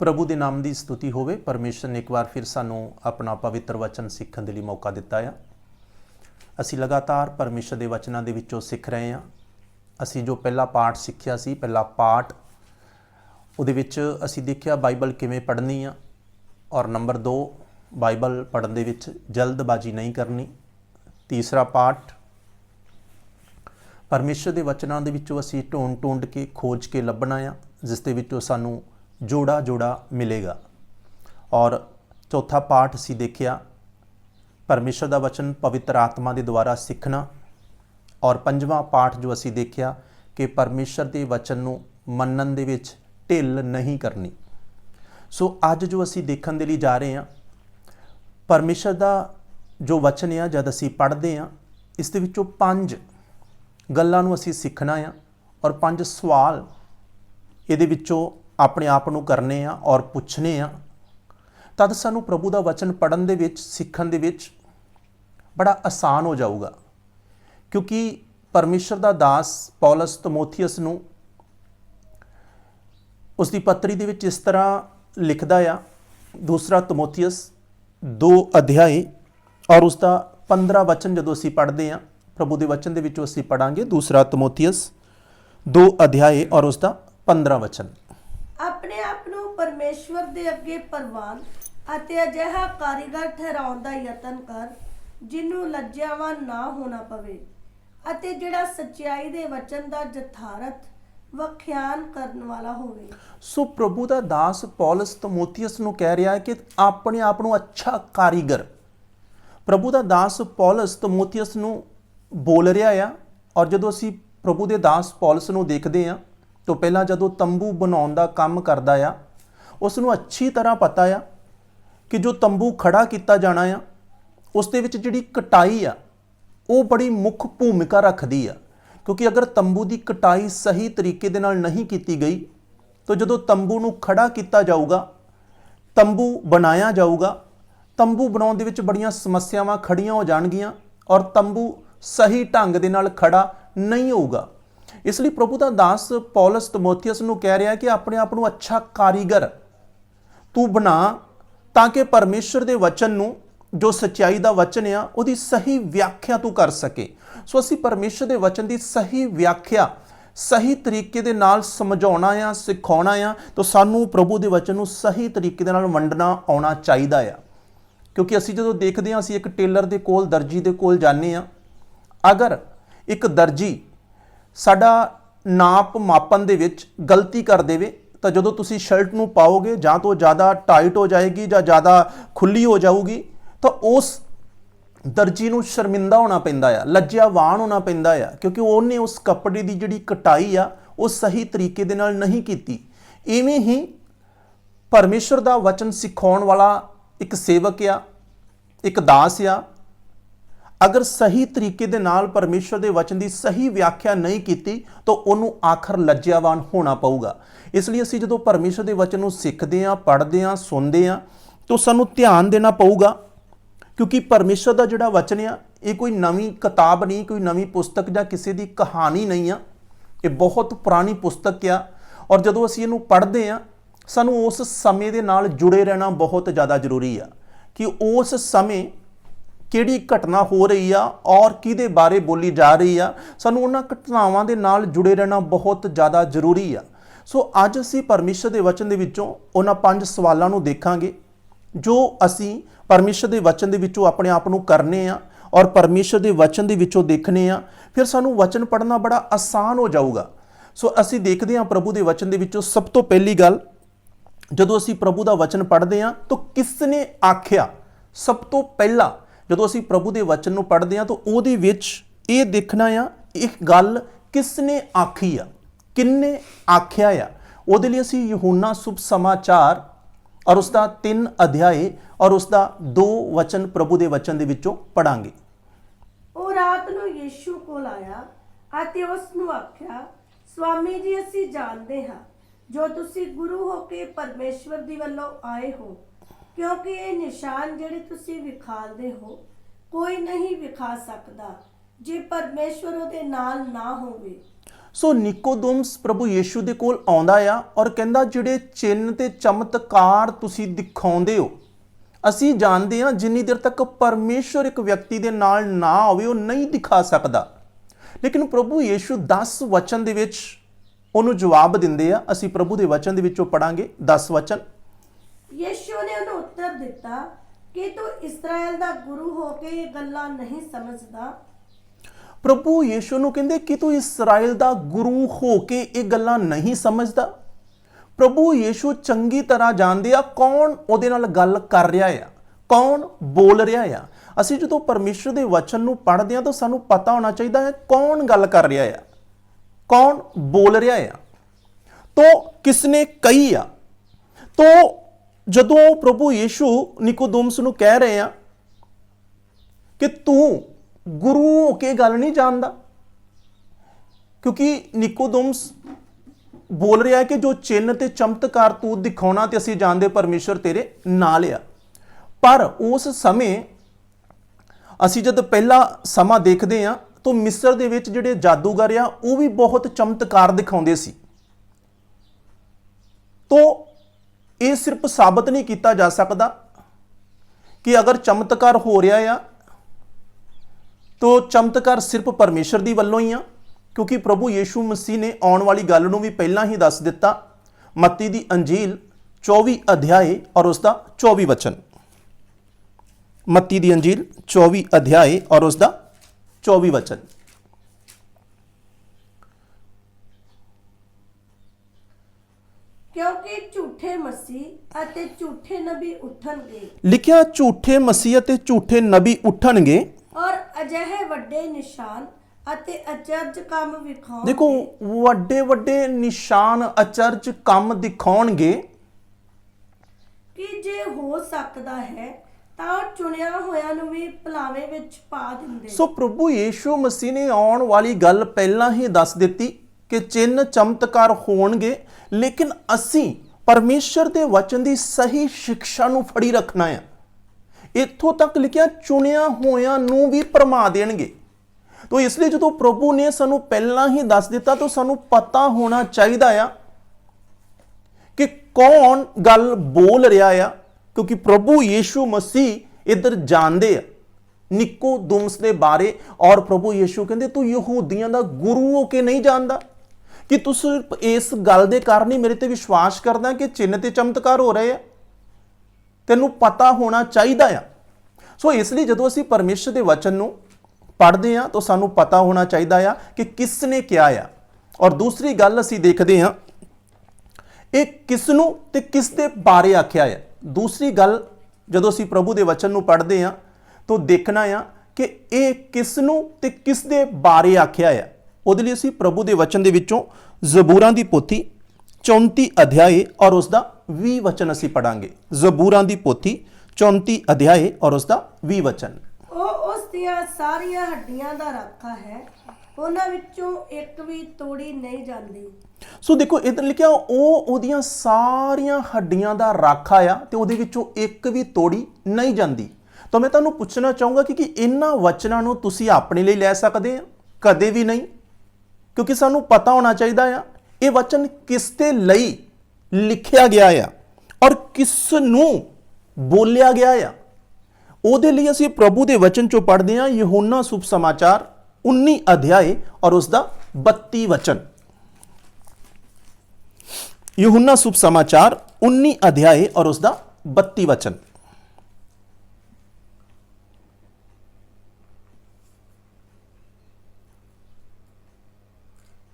ਪ੍ਰਭੂ ਦੇ ਨਾਮ ਦੀ ਸਤੁਤੀ ਹੋਵੇ, ਪਰਮੇਸ਼ਰ ਨੇ ਇੱਕ ਵਾਰ ਫਿਰ ਸਾਨੂੰ ਆਪਣਾ ਪਵਿੱਤਰ ਵਚਨ ਸਿੱਖਣ ਦੇ ਲਈ ਮੌਕਾ ਦਿੱਤਾ ਆ। ਅਸੀਂ ਲਗਾਤਾਰ ਪਰਮੇਸ਼ਰ ਦੇ ਵਚਨਾਂ ਦੇ ਵਿੱਚੋਂ ਸਿੱਖ ਰਹੇ ਹਾਂ। ਅਸੀਂ ਜੋ ਪਹਿਲਾ ਪਾਠ ਸਿੱਖਿਆ ਸੀ, ਪਹਿਲਾ ਪਾਠ, ਉਹਦੇ ਵਿੱਚ ਅਸੀਂ ਦੇਖਿਆ ਬਾਈਬਲ ਕਿਵੇਂ ਪੜ੍ਹਨੀ ਆ। ਔਰ ਨੰਬਰ 2 ਬਾਈਬਲ ਪੜ੍ਹਨ ਦੇ ਵਿੱਚ ਜਲਦਬਾਜ਼ੀ ਨਹੀਂ ਕਰਨੀ। ਤੀਸਰਾ ਪਾਠ, ਪਰਮੇਸ਼ਰ ਦੇ ਵਚਨਾਂ ਦੇ ਵਿੱਚੋਂ ਅਸੀਂ ਢੂੰਡ ਢੂੰਡ ਕੇ, ਖੋਜ ਕੇ ਲੱਭਣਾ ਆ, ਜਿਸ ਦੇ ਵਿੱਚੋਂ ਸਾਨੂੰ ਜੋੜਾ ਜੋੜਾ ਮਿਲੇਗਾ। ਔਰ ਚੌਥਾ ਪਾਠ ਅਸੀਂ ਦੇਖਿਆ, ਪਰਮੇਸ਼ਰ ਦਾ ਵਚਨ ਪਵਿੱਤਰ ਆਤਮਾ ਦੇ ਦੁਆਰਾ ਸਿੱਖਣਾ। ਔਰ ਪੰਜਵਾਂ ਪਾਠ ਜੋ ਅਸੀਂ ਦੇਖਿਆ ਕਿ ਪਰਮੇਸ਼ਰ ਦੇ ਵਚਨ ਨੂੰ ਮੰਨਣ ਦੇ ਵਿੱਚ ਢਿੱਲ ਨਹੀਂ ਕਰਨੀ। ਸੋ ਅੱਜ ਜੋ ਅਸੀਂ ਦੇਖਣ ਦੇ ਲਈ ਜਾ ਰਹੇ ਹਾਂ, ਪਰਮੇਸ਼ਰ ਦਾ ਜੋ ਵਚਨ ਆ, ਜਦ ਅਸੀਂ ਪੜ੍ਹਦੇ ਹਾਂ, ਇਸ ਦੇ ਵਿੱਚੋਂ ਪੰਜ ਗੱਲਾਂ ਨੂੰ ਅਸੀਂ ਸਿੱਖਣਾ ਆ। ਔਰ ਪੰਜ ਸਵਾਲ ਇਹਦੇ ਵਿੱਚੋਂ ਆਪਣੇ ਆਪ ਨੂੰ ਕਰਨੇ ਆ ਔਰ ਪੁੱਛਣੇ ਆ। ਤਦ ਸਾਨੂੰ ਪ੍ਰਭੂ ਦਾ ਵਚਨ ਪੜਨ ਦੇ ਵਿੱਚ, ਸਿੱਖਣ ਦੇ ਵਿੱਚ ਬੜਾ ਆਸਾਨ ਹੋ ਜਾਊਗਾ। ਕਿਉਂਕਿ ਪਰਮੇਸ਼ਰ ਦਾ ਦਾਸ ਪੌਲਸ ਤਮੋਥੀਅਸ ਨੂੰ ਉਸ ਦੀ ਪੱਤਰੀ ਦੇ ਵਿੱਚ ਇਸ ਤਰ੍ਹਾਂ ਲਿਖਦਾ ਆ। ਦੂਸਰਾ ਤਮੋਥੀਅਸ 2 ਅਧਿਆਏ ਔਰ ਉਸ ਦਾ 15 ਵਚਨ ਜਦੋਂ ਅਸੀਂ ਪੜ੍ਹਦੇ ਆ, ਪ੍ਰਭੂ ਦੇ ਵਚਨ ਦੇ ਵਿੱਚੋਂ ਅਸੀਂ ਪੜਾਂਗੇ ਦੂਸਰਾ ਤਮੋਥੀਅਸ 2 ਅਧਿਆਏ ਔਰ ਉਸ ਦਾ 15 ਵਚਨ। ਆਪਣੇ ਆਪ ਨੂੰ ਪਰਮੇਸ਼ਵਰ ਦੇ ਅੱਗੇ ਪ੍ਰਵਾਨ ਅਤੇ ਅਜਿਹਾ ਕਾਰੀਗਰ ਠਹਿਰਾਉਣ ਦਾ ਯਤਨ ਕਰ ਜਿਹਨੂੰ ਲੱਜਿਆਵਾਨ ਨਾ ਹੋਣਾ ਪਵੇ ਅਤੇ ਜਿਹੜਾ ਸੱਚਾਈ ਦੇ ਵਚਨ ਦਾ ਜਥਾਰਤ ਵਖਿਆਨ ਕਰਨ ਵਾਲਾ ਹੋਵੇ। ਸੋ ਪ੍ਰਭੂ ਦਾ ਦਾਸ ਪੌਲਸ ਤਮੋਥੀਅਸ ਨੂੰ ਕਹਿ ਰਿਹਾ ਹੈ ਕਿ ਆਪਣੇ ਆਪ ਨੂੰ ਅੱਛਾ ਕਾਰੀਗਰ। ਪ੍ਰਭੂ ਦਾ ਦਾਸ ਪੌਲਸ ਤਮੋਥੀਅਸ ਨੂੰ ਬੋਲ ਰਿਹਾ ਆ ਔਰ ਜਦੋਂ ਅਸੀਂ ਪ੍ਰਭੂ ਦੇ ਦਾਸ ਪੌਲਸ ਨੂੰ ਦੇਖਦੇ ਆ ਤੋਂ ਪਹਿਲਾਂ ਜਦੋਂ ਤੰਬੂ ਬਣਾਉਣ ਦਾ ਕੰਮ ਕਰਦਾ ਆ ਉਸ ਨੂੰ ਅੱਛੀ ਤਰ੍ਹਾਂ ਪਤਾ ਆ ਕਿ ਜੋ ਤੰਬੂ ਖੜਾ ਕੀਤਾ ਜਾਣਾ ਆ, ਉਸ ਦੇ ਵਿੱਚ ਜਿਹੜੀ ਕਟਾਈ ਆ, ਉਹ ਬੜੀ ਮੁੱਖ ਭੂਮਿਕਾ ਰੱਖਦੀ ਆ। ਕਿਉਂਕਿ ਅਗਰ ਤੰਬੂ ਦੀ ਕਟਾਈ ਸਹੀ ਤਰੀਕੇ ਦੇ ਨਾਲ ਨਹੀਂ ਕੀਤੀ ਗਈ, ਤਾਂ ਜਦੋਂ ਤੰਬੂ ਨੂੰ ਖੜਾ ਕੀਤਾ ਜਾਊਗਾ, ਤੰਬੂ ਬਣਾਇਆ ਜਾਊਗਾ, ਤੰਬੂ ਬਣਾਉਣ ਦੇ ਵਿੱਚ ਬੜੀਆਂ ਸਮੱਸਿਆਵਾਂ ਖੜੀਆਂ ਹੋ ਜਾਣਗੀਆਂ ਔਰ ਤੰਬੂ ਸਹੀ ਢੰਗ ਦੇ ਨਾਲ ਖੜਾ ਨਹੀਂ ਹੋਊਗਾ। ਇਸ ਲਈ ਪ੍ਰਭੂ ਦਾ ਦਾਸ ਪੌਲਸ ਤਮੋਥੀਅਸ ਨੂੰ ਕਹਿ ਰਿਹਾ ਕਿ ਆਪਣੇ ਆਪ ਨੂੰ ਅੱਛਾ ਕਾਰੀਗਰ ਤੂੰ ਬਣਾ ਤਾਂ ਕਿ ਪਰਮੇਸ਼ਰ ਦੇ ਵਚਨ ਨੂੰ, ਜੋ ਸਚਾਈ ਦਾ ਵਚਨ ਆ, ਉਹਦੀ ਸਹੀ ਵਿਆਖਿਆ ਤੂੰ ਕਰ ਸਕੇ। ਸੋ ਅਸੀਂ ਪਰਮੇਸ਼ਰ ਦੇ ਵਚਨ ਦੀ ਸਹੀ ਵਿਆਖਿਆ, ਸਹੀ ਤਰੀਕੇ ਦੇ ਨਾਲ ਸਮਝਾਉਣਾ ਆ, ਸਿਖਾਉਣਾ ਆ, ਤਾਂ ਸਾਨੂੰ ਪ੍ਰਭੂ ਦੇ ਵਚਨ ਨੂੰ ਸਹੀ ਤਰੀਕੇ ਦੇ ਨਾਲ ਵੰਡਣਾ ਆਉਣਾ ਚਾਹੀਦਾ ਆ। ਕਿਉਂਕਿ ਅਸੀਂ ਜਦੋਂ ਦੇਖਦੇ ਹਾਂ, ਅਸੀਂ ਇੱਕ ਟੇਲਰ ਦੇ ਕੋਲ, ਦਰਜੀ ਦੇ ਕੋਲ ਜਾਂਦੇ ਆ ਅਗਰ ਇੱਕ ਦਰਜੀ ਸਾਡਾ ਨਾਪ ਮਾਪਣ ਦੇ ਵਿੱਚ ਗਲਤੀ ਕਰ ਦੇਵੇ, ਤਾਂ ਜਦੋਂ ਤੁਸੀਂ ਸ਼ਰਟ ਨੂੰ ਪਾਓਗੇ, ਜਾਂ ਤਾਂ ਜ਼ਿਆਦਾ ਟਾਈਟ ਹੋ ਜਾਏਗੀ ਜਾਂ ਜ਼ਿਆਦਾ ਖੁੱਲੀ ਹੋ ਜਾਊਗੀ, ਤਾਂ ਉਸ ਦਰਜੀ ਨੂੰ ਸ਼ਰਮਿੰਦਾ ਹੋਣਾ ਪੈਂਦਾ ਆ, ਲੱਜਿਆਵਾਨ ਹੋਣਾ ਪੈਂਦਾ ਆ, ਕਿਉਂਕਿ ਉਹਨੇ ਉਸ ਕੱਪੜੇ ਦੀ ਜਿਹੜੀ ਕਟਾਈ ਆ, ਉਹ ਸਹੀ ਤਰੀਕੇ ਦੇ ਨਾਲ ਨਹੀਂ ਕੀਤੀ। ਇਵੇਂ ਹੀ ਪਰਮੇਸ਼ਰ ਦਾ ਵਚਨ ਸਿਖਾਉਣ ਵਾਲਾ ਇੱਕ ਸੇਵਕ ਆ, ਇੱਕ ਦਾਸ ਆ ਅਗਰ ਸਹੀ ਤਰੀਕੇ ਦੇ ਨਾਲ ਪਰਮੇਸ਼ਰ ਦੇ ਵਚਨ ਦੀ ਸਹੀ ਵਿਆਖਿਆ ਨਹੀਂ ਕੀਤੀ, ਤਾਂ ਉਹਨੂੰ ਆਖਰ ਲੱਜਿਆਵਾਨ ਹੋਣਾ ਪਊਗਾ। ਇਸ ਲਈ ਅਸੀਂ ਜਦੋਂ ਪਰਮੇਸ਼ਰ ਦੇ ਵਚਨ ਨੂੰ ਸਿੱਖਦੇ ਆਂ ਪੜ੍ਹਦੇ ਆਂ ਸੁਣਦੇ ਆਂ ਤਾਂ ਸਾਨੂੰ ਧਿਆਨ ਦੇਣਾ ਪਊਗਾ। ਕਿਉਂਕਿ ਪਰਮੇਸ਼ਰ ਦਾ ਜਿਹੜਾ ਵਚਨ ਆ, ਇਹ ਕੋਈ ਨਵੀਂ ਕਿਤਾਬ ਨਹੀਂ, ਕੋਈ ਨਵੀਂ ਪੁਸਤਕ ਜਾਂ ਕਿਸੇ ਦੀ ਕਹਾਣੀ ਨਹੀਂ ਆ। ਇਹ ਬਹੁਤ ਪੁਰਾਣੀ ਪੁਸਤਕ ਆ ਔਰ ਜਦੋਂ ਅਸੀਂ ਇਹਨੂੰ ਪੜ੍ਹਦੇ ਆ ਸਾਨੂੰ ਉਸ ਸਮੇਂ ਦੇ ਨਾਲ ਜੁੜੇ ਰਹਿਣਾ ਬਹੁਤ ਜ਼ਿਆਦਾ ਜ਼ਰੂਰੀ ਆ ਕਿ ਉਸ ਸਮੇਂ ਕਿਹੜੀ ਘਟਨਾ ਹੋ ਰਹੀ ਆ ਔਰ ਕਿਹਦੇ ਬਾਰੇ ਬੋਲੀ ਜਾ ਰਹੀ ਆ, ਸਾਨੂੰ ਉਹਨਾਂ ਘਟਨਾਵਾਂ ਦੇ ਨਾਲ ਜੁੜੇ ਰਹਿਣਾ ਬਹੁਤ ਜ਼ਿਆਦਾ ਜ਼ਰੂਰੀ ਆ। ਸੋ ਅੱਜ ਅਸੀਂ ਪਰਮੇਸ਼ਰ ਦੇ ਵਚਨ ਦੇ ਵਿੱਚੋਂ ਉਹਨਾਂ ਪੰਜ ਸਵਾਲਾਂ ਨੂੰ ਦੇਖਾਂਗੇ, ਜੋ ਅਸੀਂ ਪਰਮੇਸ਼ਰ ਦੇ ਵਚਨ ਦੇ ਵਿੱਚੋਂ ਆਪਣੇ ਆਪ ਨੂੰ ਕਰਨੇ ਆ ਔਰ ਪਰਮੇਸ਼ਰ ਦੇ ਵਚਨ ਦੇ ਵਿੱਚੋਂ ਦੇਖਣੇ ਆ, ਫਿਰ ਸਾਨੂੰ ਵਚਨ ਪੜ੍ਹਨਾ ਬੜਾ ਆਸਾਨ ਹੋ ਜਾਊਗਾ। ਸੋ ਅਸੀਂ ਦੇਖਦੇ ਹਾਂ ਪ੍ਰਭੂ ਦੇ ਵਚਨ ਦੇ ਵਿੱਚੋਂ ਸਭ ਤੋਂ ਪਹਿਲੀ ਗੱਲ, ਜਦੋਂ ਅਸੀਂ ਪ੍ਰਭੂ ਦਾ ਵਚਨ ਪੜ੍ਹਦੇ ਹਾਂ ਤਾਂ ਕਿਸ ਨੇ ਆਖਿਆ? ਸਭ ਤੋਂ ਪਹਿਲਾਂ ਜਦੋਂ ਅਸੀਂ ਪ੍ਰਭੂ ਦੇ ਵਚਨ ਨੂੰ ਪੜ੍ਹਦੇ ਹਾਂ ਤਾਂ ਉਹਦੇ ਵਿੱਚ ਇਹ ਦੇਖਣਾ ਆ ਇੱਕ ਗੱਲ ਕਿਸ ਨੇ ਆਖੀ ਆ, ਕਿੰਨੇ ਆਖਿਆ ਆ। ਉਹਦੇ ਲਈ ਅਸੀਂ ਯਹੂਨਾ ਸੁਭ ਸਮਾਚਾਰ ਔਰ ਉਸ ਦਾ 3 ਅਧਿਆਏ ਔਰ ਉਸ ਦਾ 2 ਵਚਨ ਪ੍ਰਭੂ ਦੇ ਵਚਨ ਦੇ ਵਿੱਚੋਂ ਪੜਾਂਗੇ ਉਹ ਰਾਤ ਨੂੰ ਯੀਸ਼ੂ ਕੋਲ ਆਇਆ ਅਤੇ ਉਸ ਨੂੰ ਆਖਿਆ, ਸਵਾਮੀ ਜੀ, ਅਸੀਂ ਜਾਣਦੇ ਹਾਂ, ਜੋ ਤੁਸੀਂ ਗੁਰੂ ਹੋ ਕੇ ਪਰਮੇਸ਼ਵਰ ਦੀ ਵੱਲੋਂ ਆਏ ਹੋ ਕਿਉਂਕਿ ਇਹ ਨਿਸ਼ਾਨ ਜਿਹੜੇ ਤੁਸੀਂ ਵਿਖਾਲਦੇ ਹੋ, ਕੋਈ ਨਹੀਂ ਵਿਖਾ ਸਕਦਾ ਜੇ ਪਰਮੇਸ਼ਵਰ ਉਹਦੇ ਨਾਲ ਨਾ ਹੋਵੇ। ਸੋ ਨਿਕੋਦਮਸ ਪ੍ਰਭੂ ਯੀਸ਼ੂ ਦੇ ਕੋਲ ਆਉਂਦਾ ਆ ਔਰ ਕਹਿੰਦਾ, ਜਿਹੜੇ ਚਿੰਨ ਤੇ ਚਮਤਕਾਰ ਤੁਸੀਂ ਦਿਖਾਉਂਦੇ ਹੋ, ਅਸੀਂ ਜਾਣਦੇ ਹਾਂ ਜਿੰਨੀ ਦੇਰ ਤੱਕ ਪਰਮੇਸ਼ਵਰ ਇੱਕ ਵਿਅਕਤੀ ਦੇ ਨਾਲ ਨਾ ਹੋਵੇ ਉਹ ਨਹੀਂ ਦਿਖਾ ਸਕਦਾ। ਲੇਕਿਨ ਪ੍ਰਭੂ ਯੀਸ਼ੂ 10 ਵਚਨ ਦੇ ਵਿੱਚ ਉਹਨੂੰ ਜਵਾਬ ਦਿੰਦੇ ਆ। ਅਸੀਂ ਪ੍ਰਭੂ ਦੇ ਵਚਨ ਦੇ ਵਿੱਚੋਂ ਪੜਾਂਗੇ 10 ਵਚਨ। ਯੀਸ਼ੂ ਨੇ ਉਹਨੂੰ ਉੱਤਰ ਦਿੱਤਾ ਕਿ ਤੂੰ ਇਸਰਾਇਲ ਦਾ ਗੁਰੂ ਹੋ ਕੇ ਇਹ ਗੱਲਾਂ ਨਹੀਂ ਸਮਝਦਾ। ਪ੍ਰਭੂ ਯੀਸ਼ੂ ਨੂੰ ਕਹਿੰਦੇ ਕਿ ਤੂੰ ਇਸਰਾਇਲ ਦਾ ਗੁਰੂ ਹੋ ਕੇ ਇਹ ਗੱਲਾਂ ਨਹੀਂ ਸਮਝਦਾ। ਪ੍ਰਭੂ ਯੀਸ਼ੂ ਚੰਗੀ ਤਰ੍ਹਾਂ ਜਾਣਦੇ ਆ ਕੌਣ ਉਹਦੇ ਨਾਲ ਗੱਲ ਕਰ ਰਿਹਾ ਆ, ਕੌਣ ਬੋਲ ਰਿਹਾ ਆ। ਅਸੀਂ ਜਦੋਂ ਪਰਮੇਸ਼ਰ ਦੇ ਵਚਨ ਨੂੰ ਪੜ੍ਹਦੇ ਆ ਤਾਂ ਸਾਨੂੰ ਪਤਾ ਹੋਣਾ ਚਾਹੀਦਾ ਹੈ ਕੌਣ ਗੱਲ ਕਰ ਰਿਹਾ ਆ, ਕੌਣ ਬੋਲ ਰਿਹਾ ਆ। ਤੋ ਕਿਸਨੇ ਕਹੀ ਆ, ਤੋ ਜਦੋਂ ਪ੍ਰਭੂ ਯੀਸ਼ੂ ਨਿਕੋਦਮਸ ਨੂੰ ਕਹਿ ਰਹੇ ਆ ਕਿ ਤੂੰ ਗੁਰੂ ਹੋ ਕੇ ਗੱਲ ਨਹੀਂ ਜਾਣਦਾ, ਕਿਉਂਕਿ ਨਿਕੋਦਮਸ ਬੋਲ ਰਿਹਾ ਹੈ ਕਿ ਜੋ ਚਿੰਨ ਤੇ ਚਮਤਕਾਰ ਤੂੰ ਦਿਖਾਉਣਾ ਤੇ ਅਸੀਂ ਜਾਣਦੇ ਪਰਮੇਸ਼ਰ ਤੇਰੇ ਨਾਲ ਆ। ਪਰ ਉਸ ਸਮੇਂ ਅਸੀਂ ਜਦ ਪਹਿਲਾ ਸਮਾਂ ਦੇਖਦੇ ਆ ਤਾਂ ਮਿਸਰ ਦੇ ਵਿੱਚ ਜਿਹੜੇ ਜਾਦੂਗਰ ਆ, ਉਹ ਵੀ ਬਹੁਤ ਚਮਤਕਾਰ ਦਿਖਾਉਂਦੇ ਸੀ। ਤੋ ਇਹ ਸਿਰਫ ਸਾਬਤ ਨਹੀਂ ਕੀਤਾ ਜਾ ਸਕਦਾ ਕਿ ਅਗਰ ਚਮਤਕਾਰ ਹੋ ਰਿਹਾ ਆ, ਤੋ ਚਮਤਕਾਰ ਸਿਰਫ ਪਰਮੇਸ਼ਰ ਦੀ ਵੱਲੋਂ ਹੀ ਆ, ਕਿਉਂਕਿ ਪ੍ਰਭੂ ਯੀਸ਼ੂ ਮਸੀਹ ਨੇ ਆਉਣ ਵਾਲੀ ਗੱਲ ਨੂੰ ਵੀ ਪਹਿਲਾਂ ਹੀ ਦੱਸ ਦਿੱਤਾ। ਮੱਤੀ ਦੀ ਅੰਜੀਲ 24 ਅਧਿਆਏ ਔਰ ਉਸ ਦਾ 24 ਵਚਨ। ਮੱਤੀ ਦੀ ਅੰਜੀਲ 24 ਅਧਿਆਏ ਔਰ ਉਸ ਦਾ 24 ਵਚਨ। ਕਿਉਂਕਿ ਝੂਠੇ ਮਸੀਹ ਅਤੇ ਝੂਠੇ ਨਬੀ ਉੱਠਣਗੇ। ਲਿਖਿਆ ਝੂਠੇ ਮਸੀਹ ਅਤੇ ਝੂਠੇ ਨਬੀ ਉੱਠਣਗੇ। ਔਰ ਅਜਿਹੇ ਵੱਡੇ ਨਿਸ਼ਾਨ ਅਤੇ ਅਚਰਜ ਕੰਮ ਵਿਖਾਉਣਗੇ। ਦੇਖੋ ਵੱਡੇ ਵੱਡੇ ਨਿਸ਼ਾਨ ਅਚਰਜ ਕੰਮ ਦਿਖਾਉਣਗੇ। ਕਿ ਜੇ ਹੋ ਸਕਦਾ ਹੈ ਤਾਂ ਉਹ ਚੁਣਿਆ ਹੋਇਆਂ ਨੂੰ ਵੀ ਭਲਾਵੇਂ ਵਿੱਚ ਪਾ ਦਿੰਦੇ। ਸੋ ਪ੍ਰਭੂ ਯੀਸ਼ੂ ਮਸੀਹ ਨੇ ਆਉਣ ਵਾਲੀ ਗੱਲ ਪਹਿਲਾਂ ਹੀ ਦੱਸ ਦਿੱਤੀ। ਕਿ ਚਿੰਨ ਚਮਤਕਾਰ ਹੋਣਗੇ, ਲੇਕਿਨ ਅਸੀਂ ਪਰਮੇਸ਼ਰ ਦੇ ਵਚਨ ਦੀ ਸਹੀ ਸਿੱਖਿਆ ਨੂੰ ਫੜੀ ਰੱਖਣਾ ਹੈ। ਇੱਥੋਂ ਤੱਕ ਲਿਖਿਆ, ਚੁਣਿਆ ਹੋਇਆਂ ਨੂੰ ਵੀ ਪਰਮਾ ਦੇਣਗੇ। ਤੋ ਇਸ ਲਈ ਜਦੋਂ ਪ੍ਰਭੂ ਨੇ ਸਾਨੂੰ ਪਹਿਲਾਂ ਹੀ ਦੱਸ ਦਿੱਤਾ, ਤਾਂ ਸਾਨੂੰ ਪਤਾ ਹੋਣਾ ਚਾਹੀਦਾ ਆ ਕਿ ਕੌਣ ਗੱਲ ਬੋਲ ਰਿਹਾ ਆ, ਕਿਉਂਕਿ ਪ੍ਰਭੂ ਯੀਸ਼ੂ ਮਸੀਹ ਇਧਰ ਜਾਣਦੇ ਆ ਨਿਕੋਦਮਸ ਦੇ ਬਾਰੇ, ਔਰ ਪ੍ਰਭੂ ਯੀਸ਼ੂ ਕਹਿੰਦੇ, ਤੂੰ ਯਹੂਦੀਆਂ ਦਾ ਗੁਰੂ ਹੋ ਕੇ ਨਹੀਂ ਜਾਣਦਾ ਕਿ ਤੁਸੀਂ ਇਸ ਗੱਲ ਦੇ ਕਾਰਨ ਹੀ ਮੇਰੇ ਤੇ ਵਿਸ਼ਵਾਸ ਕਰਦਾ ਕਿ ਚਿੰਨ ਤੇ ਚਮਤਕਾਰ ਹੋ ਰਹੇ ਆ। ਤੈਨੂੰ ਪਤਾ ਹੋਣਾ ਚਾਹੀਦਾ ਆ। ਸੋ ਇਸ ਲਈ ਜਦੋਂ ਅਸੀਂ ਪਰਮੇਸ਼ਰ ਦੇ ਵਚਨ ਨੂੰ ਪੜ੍ਹਦੇ ਆ ਤਾਂ ਸਾਨੂੰ ਪਤਾ ਹੋਣਾ ਚਾਹੀਦਾ ਆ ਕਿ ਕਿਸ ਨੇ ਕਿਹਾ ਆ। ਔਰ ਦੂਸਰੀ ਗੱਲ ਅਸੀਂ ਦੇਖਦੇ ਹਾਂ, ਇਹ ਕਿਸ ਨੂੰ ਤੇ ਕਿਸ ਦੇ ਬਾਰੇ ਆਖਿਆ ਆ। ਦੂਸਰੀ ਗੱਲ ਜਦੋਂ ਅਸੀਂ ਪ੍ਰਭੂ ਦੇ ਵਚਨ ਨੂੰ ਪੜ੍ਹਦੇ ਹਾਂ, ਤਾਂ ਦੇਖਣਾ ਆ ਕਿ ਇਹ ਕਿਸ ਨੂੰ ਤੇ ਕਿਸ ਦੇ ਬਾਰੇ ਆਖਿਆ ਆ। ਉਹਦੇ ਲਈ ਅਸੀਂ ਪ੍ਰਭੂ ਦੇ ਵਚਨ ਦੇ ਵਿੱਚੋਂ ਜ਼ਬੂਰਾਂ ਦੀ ਪੋਥੀ 34 ਅਧਿਆਏ ਔਰ ਉਸ ਦਾ 20 ਵਚਨ ਅਸੀਂ ਪੜਾਂਗੇ ਜ਼ਬੂਰਾਂ ਦੀ ਪੋਥੀ 34 ਅਧਿਆਏ ਔਰ ਉਸ ਦਾ 20 ਵਚਨ। ਉਹ ਉਸ ਦੀਆਂ ਸਾਰੀਆਂ ਹੱਡੀਆਂ ਦਾ ਰਾਖਾ ਹੈ। ਉਹਨਾਂ ਵਿੱਚੋਂ ਇੱਕ ਵੀ ਤੋੜੀ ਨਹੀਂ ਜਾਂਦੀ। ਸੋ ਦੇਖੋ ਇਧਰ ਲਿਖਿਆ ਉਹ ਉਹਦੀਆਂ ਸਾਰੀਆਂ ਹੱਡੀਆਂ ਦਾ ਰਾਖਾ ਆ ਤੇ ਉਹਦੇ ਵਿੱਚੋਂ ਇੱਕ ਵੀ ਤੋੜੀ ਨਹੀਂ ਜਾਂਦੀ। ਤਾਂ ਮੈਂ ਤੁਹਾਨੂੰ ਪੁੱਛਣਾ ਚਾਹੂੰਗਾ ਕਿ ਕਿ ਇਹਨਾਂ ਵਚਨਾਂ ਨੂੰ ਤੁਸੀਂ ਆਪਣੇ ਲਈ ਲੈ ਸਕਦੇ ਆ? ਕਦੇ ਵੀ ਨਹੀਂ? ਕਿਉਂਕਿ ਸਾਨੂੰ ਪਤਾ ਹੋਣਾ ਚਾਹੀਦਾ ਆ, ਇਹ ਵਚਨ ਕਿਸ ਦੇ ਲਈ ਲਿਖਿਆ ਗਿਆ ਆ ਔਰ ਕਿਸ ਨੂੰ ਬੋਲਿਆ ਗਿਆ ਆ। ਉਹਦੇ ਲਈ ਅਸੀਂ ਪ੍ਰਭੂ ਦੇ ਵਚਨ ਚੋਂ ਪੜ੍ਹਦੇ ਹਾਂ, ਯਹੋਨਾ ਸੁਭ ਸਮਾਚਾਰ 19 ਅਧਿਆਏ ਔਰ ਉਸ ਦਾ 32 ਵਚਨ। ਯਹੋਨਾ ਸੁਭ ਸਮਾਚਾਰ 19 ਅਧਿਆਏ ਔਰ ਉਸ ਦਾ 32 ਵਚਨ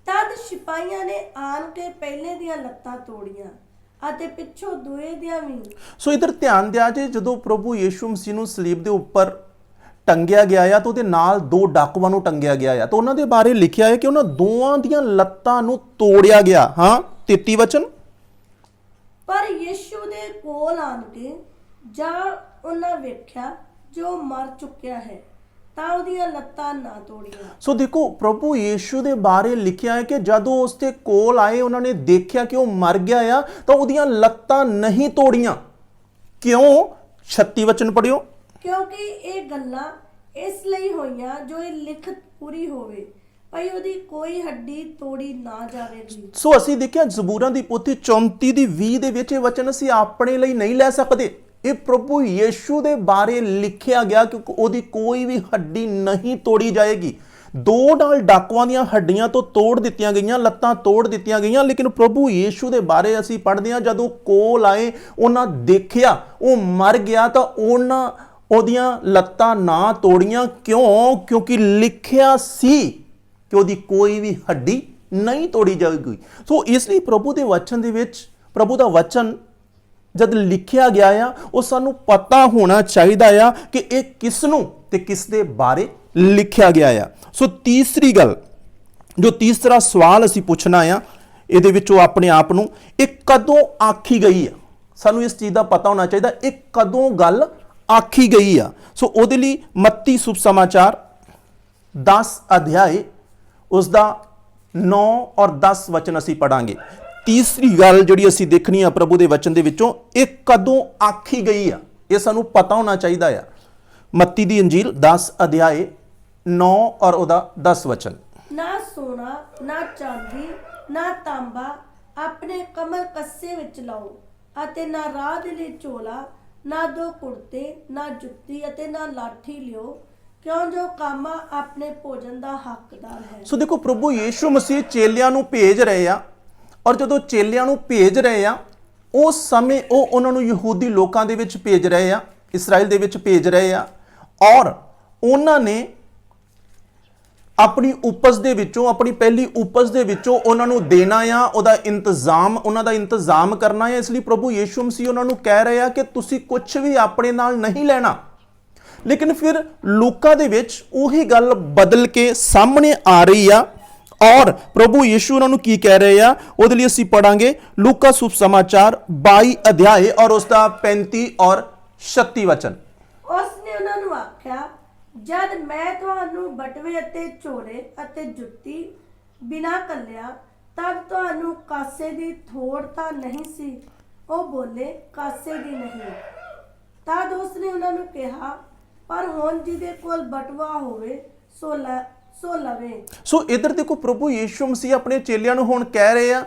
ਤਦ ਸਿਪਾਹੀਆਂ ਨੇ ਆਣ ਕੇ ਪਹਿਲੇ ਦੀਆਂ ਲੱਤਾਂ ਤੋੜੀਆਂ ਅਤੇ ਪਿੱਛੋਂ ਦੂਏ ਦੀਆਂ ਵੀ। ਸੋ ਇਧਰ ਧਿਆਨ ਦਿਆ ਜੇ ਜਦੋਂ ਪ੍ਰਭੂ ਯੀਸ਼ੂ ਮਸੀਹ ਨੂੰ ਸਲੀਬ ਦੇ ਉੱਪਰ ਟੰਗਿਆ ਗਿਆ ਆ ਤਾਂ ਉਹਦੇ ਨਾਲ ਦੋ ਡਾਕੂਆਂ ਨੂੰ ਟੰਗਿਆ ਗਿਆ ਆ। ਤਾਂ ਉਹਨਾਂ ਦੇ ਬਾਰੇ ਲਿਖਿਆ ਹੈ ਕਿ ਉਹਨਾਂ ਦੋਵਾਂ ਦੀਆਂ ਲੱਤਾਂ ਨੂੰ ਤੋੜਿਆ ਗਿਆ। ਹਾਂ 33 ਵਚਨ। ਪਰ ਯੀਸ਼ੂ ਦੇ ਕੋਲ ਆਣ ਕੇ ਜਾਂ ਉਹਨਾਂ ਵੇਖਿਆ ਜੋ ਮਰ ਚੁੱਕਿਆ ਹੈ। ਤਾਂ ਉਹਦੀਆਂ ਲੱਤਾਂ ਨਾ ਤੋੜੀਆਂ। ਸੋ ਦੇਖੋ ਪ੍ਰਭੂ ਯੀਸ਼ੂ ਦੇ ਬਾਰੇ ਲਿਖਿਆ ਹੈ ਕਿ ਜਦੋਂ ਉਸ ਦੇ ਕੋਲ ਆਏ ਉਹਨਾਂ ਨੇ ਦੇਖਿਆ ਕਿ ਉਹ ਮਰ ਗਿਆ ਆ ਤਾਂ ਉਹਦੀਆਂ ਲੱਤਾਂ ਨਹੀਂ ਤੋੜੀਆਂ। ਕਿਉਂ? 36 ਵਚਨ ਪੜਿਓ ਕਿਉਂਕਿ ਇਹ ਗੱਲਾਂ ਇਸ ਲਈ ਹੋਈਆਂ ਜੋ ਇਹ ਲਿਖਤ ਪੂਰੀ ਹੋਵੇ ਭਈ ਉਹਦੀ ਕੋਈ ਹੱਡੀ ਤੋੜੀ ਨਾ ਜਾਵੇਗੀ। ਸੋ ਅਸੀਂ ਦੇਖਿਆ ਜ਼ਬੂਰਾਂ ਦੀ ਪੋਥੀ 34 ਦੀ 20 ਦੇ ਵਿੱਚ ਇਹ ਵਚਨ ਅਸੀਂ ਆਪਣੇ ਲਈ ਨਹੀਂ ਲੈ ਸਕਦੇ। ਇਹ ਪ੍ਰਭੂ ਯੀਸ਼ੂ ਦੇ ਬਾਰੇ ਲਿਖਿਆ ਗਿਆ ਕਿ ਉਹਦੀ ਕੋਈ ਵੀ ਹੱਡੀ ਨਹੀਂ ਤੋੜੀ ਜਾਏਗੀ। ਦੋ ਨਾਲ ਡਾਕੂਆਂ ਦੀਆਂ ਹੱਡੀਆਂ ਤੋਂ ਤੋੜ ਦਿੱਤੀਆਂ ਗਈਆਂ, ਲੱਤਾਂ ਤੋੜ ਦਿੱਤੀਆਂ ਗਈਆਂ, ਲੇਕਿਨ ਪ੍ਰਭੂ ਯੀਸ਼ੂ ਦੇ ਬਾਰੇ ਅਸੀਂ ਪੜ੍ਹਦੇ ਹਾਂ, ਜਦੋਂ ਕੋਲ ਆਏ, ਉਹਨਾਂ ਦੇਖਿਆ, ਉਹ ਮਰ ਗਿਆ ਤਾਂ ਉਹਨਾਂ ਉਹਦੀਆਂ ਲੱਤਾਂ ਨਾ ਤੋੜੀਆਂ। ਕਿਉਂ? ਕਿਉਂਕਿ ਲਿਖਿਆ ਸੀ ਕਿ ਉਹਦੀ ਕੋਈ ਵੀ ਹੱਡੀ ਨਹੀਂ ਤੋੜੀ ਜਾਵੇਗੀ ਸੋ ਇਸ ਲਈ ਪ੍ਰਭੂ ਦੇ ਵਚਨ ਦੇ ਵਿੱਚ, ਪ੍ਰਭੂ ਦਾ ਵਚਨ ਜਦ ਲਿਖਿਆ ਗਿਆ ਆ, ਉਹ ਸਾਨੂੰ ਪਤਾ ਹੋਣਾ ਚਾਹੀਦਾ ਆ ਕਿ ਇਹ ਕਿਸ ਨੂੰ ਤੇ ਕਿਸ ਦੇ ਬਾਰੇ ਲਿਖਿਆ ਗਿਆ ਆ। ਸੋ ਤੀਸਰੀ ਗੱਲ, ਜੋ ਤੀਸਰਾ ਸਵਾਲ ਅਸੀਂ ਪੁੱਛਣਾ ਆ, ਇਹਦੇ ਵਿੱਚੋਂ ਆਪਣੇ ਆਪ ਨੂੰ, ਇਹ ਕਦੋਂ ਆਖੀ ਗਈ ਆ? ਸਾਨੂੰ ਇਸ ਚੀਜ਼ ਦਾ ਪਤਾ ਹੋਣਾ ਚਾਹੀਦਾ, ਇਹ ਕਦੋਂ ਗੱਲ ਆਖੀ ਗਈ ਆ? ਸੋ ਉਹਦੇ ਲਈ ਮੱਤੀ ਸੁਭ ਸਮਾਚਾਰ 10 ਅਧਿਆਏ ਉਸ ਦਾ 9 ਔਰ 10 ਵਚਨ ਅਸੀਂ ਪੜਾਂਗੇ ਤੀਸਰੀ ਗੱਲ ਜਿਹੜੀ ਅਸੀਂ ਦੇਖਣੀ ਆ ਪ੍ਰਭੂ ਦੇ ਵਚਨ ਦੇ ਵਿੱਚੋਂ ਇਹ ਕਦੋਂ ਆਖੀ ਗਈ ਆ? ਇਹ ਸਾਨੂੰ ਪਤਾ ਹੋਣਾ ਚਾਹੀਦਾ ਆ। ਮੱਤੀ ਦੀ ਇੰਜੀਲ 10 ਅਧਿਆਏ 9 ਔਰ ਉਹਦਾ 10 ਵਚਨ। ਨਾ ਸੋਨਾ ਨਾ ਚਾਂਦੀ ਨਾ ਤਾਂਬਾ ਆਪਣੇ ਕਮਰ ਕੱਸੇ ਵਿੱਚ ਲਾਓ ਅਤੇ ਨਾ ਰਾਹ ਦੇ ਲਈ ਝੋਲਾ ਨਾ ਦੋ ਕੁੜਤੇ ਨਾ ਜੁੱਤੀ ਅਤੇ ਨਾ ਲਾਠੀ ਲਿਓ ਕਿਉਂ ਜੋ ਕਾਮਾ ਆਪਣੇ ਭੋਜਨ ਦਾ ਹੱਕਦਾਰ ਹੈ। ਸੋ ਦੇਖੋ ਪ੍ਰਭੂ ਯੀਸ਼ੂ ਮਸੀਹ ਚੇਲਿਆਂ ਨੂੰ ਭੇਜ ਰਹੇ ਆ। ਔਰ ਜਦੋਂ ਚੇਲਿਆਂ ਨੂੰ ਭੇਜ ਰਹੇ ਆ ਉਸ ਸਮੇਂ ਉਹ ਉਹਨਾਂ ਨੂੰ ਯਹੂਦੀ ਲੋਕਾਂ ਦੇ ਵਿੱਚ ਭੇਜ ਰਹੇ ਆ, ਇਸਰਾਇਲ ਦੇ ਵਿੱਚ ਭੇਜ ਰਹੇ ਆ, ਔਰ ਉਹਨਾਂ ਨੇ ਆਪਣੀ ਉਪਜ ਦੇ ਵਿੱਚੋਂ, ਆਪਣੀ ਪਹਿਲੀ ਉਪਜ ਦੇ ਵਿੱਚੋਂ ਉਹਨਾਂ ਨੂੰ ਦੇਣਾ ਆ, ਉਹਦਾ ਇੰਤਜ਼ਾਮ, ਉਹਨਾਂ ਦਾ ਇੰਤਜ਼ਾਮ ਕਰਨਾ ਆ। ਇਸ ਲਈ ਪ੍ਰਭੂ ਯੀਸ਼ੂ ਮਸੀਹ ਉਹਨਾਂ ਨੂੰ ਕਹਿ ਰਹੇ ਆ ਕਿ ਤੁਸੀਂ ਕੁਝ ਵੀ ਆਪਣੇ ਨਾਲ ਨਹੀਂ ਲੈਣਾ। ਲੇਕਿਨ ਫਿਰ ਲੋਕਾਂ ਦੇ ਵਿੱਚ ਉਹੀ ਗੱਲ ਬਦਲ ਕੇ ਸਾਹਮਣੇ ਆ ਰਹੀ ਆ ਔਰ ਪ੍ਰਭੂ ਯੀਸ਼ੂ ਉਹਨਾਂ ਨੂੰ ਕੀ ਕਹਿ ਰਹੇ ਆ? ਉਹਦੇ ਲਈ ਅਸੀਂ ਪੜਾਂਗੇ ਲੂਕਾ ਸੁਭ ਸਮਾਚਾਰ 22 ਅਧਿਆਏ ਔਰ ਉਸ ਦਾ 35 ਔਰ 36 ਵਚਨ। ਉਸ ਨੇ ਉਹਨਾਂ ਨੂੰ ਆਖਿਆ, ਜਦ ਮੈਂ ਤੁਹਾਨੂੰ ਬਟਵੇ ਅਤੇ ਝੋਲੇ ਅਤੇ ਜੁੱਤੀ ਬਿਨਾ ਕੱਲਿਆ ਤਦ ਤੁਹਾਨੂੰ ਕਾਸੇ ਦੀ ਥੋੜ ਤਾਂ ਨਹੀਂ ਸੀ? ਉਹ ਬੋਲੇ, ਕਾਸੇ ਦੀ ਨਹੀਂ। ਤਦ ਉਸ ਨੇ ਉਹਨਾਂ ਨੂੰ ਕਿਹਾ, ਪਰ ਹੁਣ ਜਿਹਦੇ ਕੋਲ ਬਟਵਾ ਹੋਵੇ, ਸੋ ਸੋ ਲਵੇ। ਸੋ ਇਧਰ ਦੇਖੋ ਪ੍ਰਭੂ ਯੀਸ਼ੂ ਮਸੀਹ ਆਪਣੇ ਚੇਲਿਆਂ ਨੂੰ ਹੁਣ ਕਹਿ ਰਹੇ ਆ,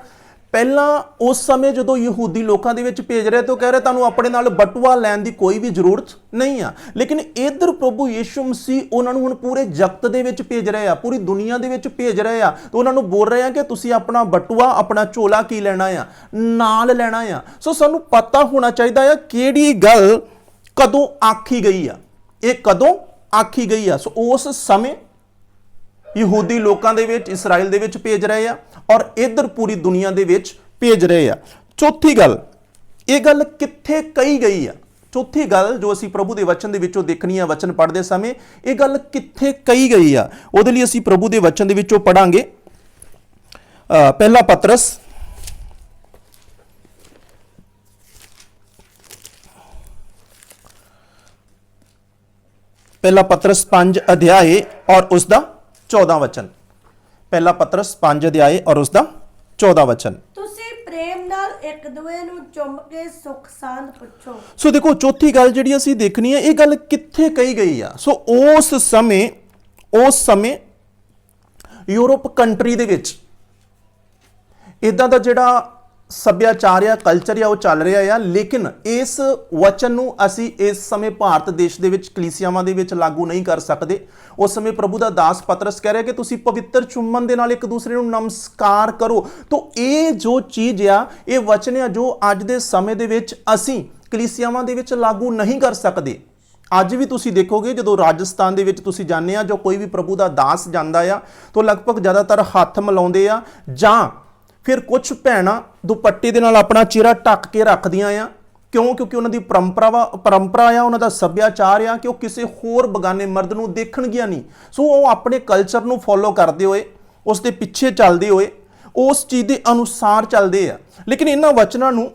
ਪਹਿਲਾਂ ਉਸ ਸਮੇਂ ਜਦੋਂ ਯਹੂਦੀ ਲੋਕਾਂ ਦੇ ਵਿੱਚ ਭੇਜ ਰਿਹਾ ਤਾਂ ਉਹ ਕਹਿ ਰਿਹਾ ਤੁਹਾਨੂੰ ਆਪਣੇ ਨਾਲ ਬਟੂਆ ਲੈਣ ਦੀ ਕੋਈ ਵੀ ਜ਼ਰੂਰਤ ਨਹੀਂ ਆ। ਲੇਕਿਨ ਇਧਰ ਪ੍ਰਭੂ ਯੀਸ਼ੂ ਮਸੀਹ ਉਹਨਾਂ ਨੂੰ ਹੁਣ ਪੂਰੇ ਜਗਤ ਦੇ ਵਿੱਚ ਭੇਜ ਰਹੇ ਆ, ਪੂਰੀ ਦੁਨੀਆ ਦੇ ਵਿੱਚ ਭੇਜ ਰਹੇ ਆ ਤੇ ਉਹਨਾਂ ਨੂੰ ਬੋਲ ਰਹੇ ਆ ਕਿ ਤੁਸੀਂ ਆਪਣਾ ਬਟੂਆ, ਆਪਣਾ ਝੋਲਾ ਕੀ ਲੈਣਾ ਆ? ਨਾਲ ਲੈਣਾ ਆ। ਸੋ ਸਾਨੂੰ ਪਤਾ ਹੋਣਾ ਚਾਹੀਦਾ ਆ ਕਿਹੜੀ ਗੱਲ ਕਦੋਂ ਆਖੀ ਗਈ ਆ। ਇਹ ਕਦੋਂ ਆਖੀ ਗਈ ਆ? ਸੋ ਉਸ ਸਮੇਂ ਯਹੂਦੀ ਲੋਕਾਂ ਦੇ ਵਿੱਚ, ਇਸਰਾਇਲ ਦੇ ਵਿੱਚ ਭੇਜ ਰਹੇ ਆ ਔਰ ਇਧਰ ਪੂਰੀ ਦੁਨੀਆ ਦੇ ਵਿੱਚ ਭੇਜ ਰਹੇ ਆ। ਚੌਥੀ ਗੱਲ, ਇਹ ਗੱਲ ਕਿੱਥੇ ਕਹੀ ਗਈ ਆ? ਚੌਥੀ ਗੱਲ ਜੋ ਅਸੀਂ ਪ੍ਰਭੂ ਦੇ ਵਚਨ ਦੇ ਵਿੱਚੋਂ ਦੇਖਣੀ ਆ, ਵਚਨ ਪੜ੍ਹਦੇ ਸਮੇਂ, ਇਹ ਗੱਲ ਕਿੱਥੇ ਕਹੀ ਗਈ ਆ? ਉਹਦੇ ਲਈ ਅਸੀਂ ਪ੍ਰਭੂ ਦੇ ਵਚਨ ਦੇ ਵਿੱਚੋਂ ਪੜਾਂਗੇ ਪਹਿਲਾ ਪਤਰਸ। ਪਹਿਲਾ ਪਤਰਸ 5 ਅਧਿਆਏ ਔਰ ਉਸ ਦਾ 14 ਵਚਨ। ਪਹਿਲਾ ਪਤਰਸ 5 ਅਧਿਆਏ ਔਰ ਉਸ ਦਾ 14 ਵਚਨ। ਤੁਸੀਂ ਪ੍ਰੇਮ ਨਾਲ ਇੱਕ ਦੂਏ ਨੂੰ ਚੁੰਮ ਕੇ ਸੁੱਖ ਸਾਂਦ ਪੁੱਛੋ। ਸੋ ਦੇਖੋ ਚੌਥੀ ਗੱਲ ਜਿਹੜੀ ਅਸੀਂ ਦੇਖਣੀ ਹੈ ਇਹ ਗੱਲ ਕਿੱਥੇ ਕਹੀ ਗਈ ਆ? ਸੋ ਉਸ ਸਮੇਂ ਉਸ ਸਮੇਂ ਯੂਰਪ ਕੰਟਰੀ ਦੇ ਵਿੱਚ ਇਦਾਂ ਦਾ ਜਿਹੜਾ ਸੱਭਿਆਚਾਰ ਆ ਕਲਚਰ ਆ ਉਹ ਚੱਲ ਰਿਹਾ ਆ, ਲੇਕਿਨ ਇਸ ਵਚਨ ਨੂੰ ਅਸੀਂ ਇਸ ਸਮੇਂ ਭਾਰਤ ਦੇਸ਼ ਦੇ ਵਿੱਚ ਕਲੀਸਿਆਵਾਂ ਦੇ ਵਿੱਚ ਲਾਗੂ ਨਹੀਂ ਕਰ ਸਕਦੇ। ਉਸ ਸਮੇਂ ਪ੍ਰਭੂ ਦਾ ਦਾਸ ਪਤਰਸ ਕਹਿ ਰਿਹਾ ਕਿ ਤੁਸੀਂ ਪਵਿੱਤਰ ਚੁੰਮਨ ਦੇ ਨਾਲ ਇੱਕ ਦੂਸਰੇ ਨੂੰ ਨਮਸਕਾਰ ਕਰੋ। ਤਾਂ ਇਹ ਜੋ ਚੀਜ਼ ਆ, ਇਹ ਵਚਨ ਆ ਜੋ ਅੱਜ ਦੇ ਸਮੇਂ ਦੇ ਵਿੱਚ ਅਸੀਂ ਕਲੀਸਿਆਵਾਂ ਦੇ ਵਿੱਚ ਲਾਗੂ ਨਹੀਂ ਕਰ ਸਕਦੇ। ਅੱਜ ਵੀ ਤੁਸੀਂ ਦੇਖੋਗੇ ਜਦੋਂ ਰਾਜਸਥਾਨ ਦੇ ਵਿੱਚ ਤੁਸੀਂ ਜਾਂਦੇ ਆ ਜੋ ਕੋਈ ਵੀ ਪ੍ਰਭੂ ਦਾ ਦਾਸ ਜਾਂਦਾ ਆ, ਤਾਂ ਲਗਭਗ ਜ਼ਿਆਦਾਤਰ ਹੱਥ ਮਿਲਾਉਂਦੇ ਆ ਜਾਂ ਫਿਰ ਕੁਝ ਭੈਣਾਂ ਦੁਪੱਟੇ ਦੇ ਨਾਲ ਆਪਣਾ ਚਿਹਰਾ ਢੱਕ ਕੇ ਰੱਖਦੀਆਂ ਆ। ਕਿਉਂ? ਕਿਉਂਕਿ ਉਹਨਾਂ ਦੀ ਪਰੰਪਰਾ ਪਰੰਪਰਾ ਆ, ਉਹਨਾਂ ਦਾ ਸੱਭਿਆਚਾਰ ਆ ਕਿ ਉਹ ਕਿਸੇ ਹੋਰ ਬਗਾਨੇ ਮਰਦ ਨੂੰ ਦੇਖਣਗੀਆਂ ਨਹੀਂ। ਸੋ ਉਹ ਆਪਣੇ ਕਲਚਰ ਨੂੰ ਫੋਲੋ ਕਰਦੇ ਹੋਏ ਉਸ ਦੇ ਪਿੱਛੇ ਚੱਲਦੇ ਹੋਏ, ਉਸ ਚੀਜ਼ ਦੇ ਅਨੁਸਾਰ ਚੱਲਦੇ ਆ। ਲੇਕਿਨ ਇਹਨਾਂ ਵਚਨਾਂ ਨੂੰ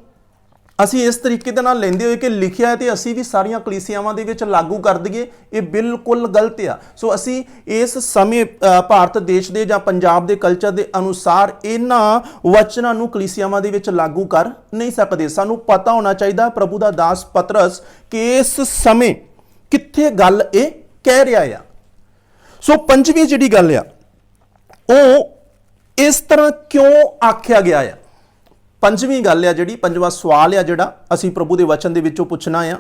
ਅਸੀਂ ਇਸ ਤਰੀਕੇ ਦੇ ਨਾਲ ਲੈਂਦੇ ਹੋਏ ਕਿ ਲਿਖਿਆ ਹੈ ਤੇ ਅਸੀਂ ਵੀ ਸਾਰੀਆਂ ਕਲੀਸਿਆਵਾਂ ਦੇ ਵਿੱਚ ਲਾਗੂ ਕਰ ਦਈਏ, ਇਹ ਬਿਲਕੁਲ ਗਲਤ ਆ। ਸੋ ਅਸੀਂ ਇਸ ਸਮੇਂ ਭਾਰਤ ਦੇਸ਼ ਦੇ ਜਾਂ ਪੰਜਾਬ ਦੇ ਕਲਚਰ ਦੇ ਅਨੁਸਾਰ ਇਹਨਾਂ ਵਚਨਾਂ ਨੂੰ ਕਲੀਸਿਆਵਾਂ ਦੇ ਵਿੱਚ ਲਾਗੂ ਕਰ ਨਹੀਂ ਸਕਦੇ। ਸਾਨੂੰ ਪਤਾ ਹੋਣਾ ਚਾਹੀਦਾ, ਪ੍ਰਭੂ ਦਾ ਦਾਸ ਪਤਰਸ ਕਿ ਇਸ ਸਮੇਂ ਕਿੱਥੇ ਗੱਲ ਇਹ ਕਹਿ ਰਿਹਾ ਆ। ਸੋ ਪੰਜਵੀਂ ਜਿਹੜੀ ਗੱਲ ਆ, ਉਹ ਇਸ ਤਰ੍ਹਾਂ ਕਿਉਂ ਆਖਿਆ ਗਿਆ ਆ? ਪੰਜਵੀਂ ਗੱਲ ਆ ਜਿਹੜੀ ਪੰਜਵਾਂ ਸਵਾਲ ਆ ਜਿਹੜਾ ਅਸੀਂ ਪ੍ਰਭੂ ਦੇ ਵਚਨ ਦੇ ਵਿੱਚੋਂ ਪੁੱਛਣਾ ਆ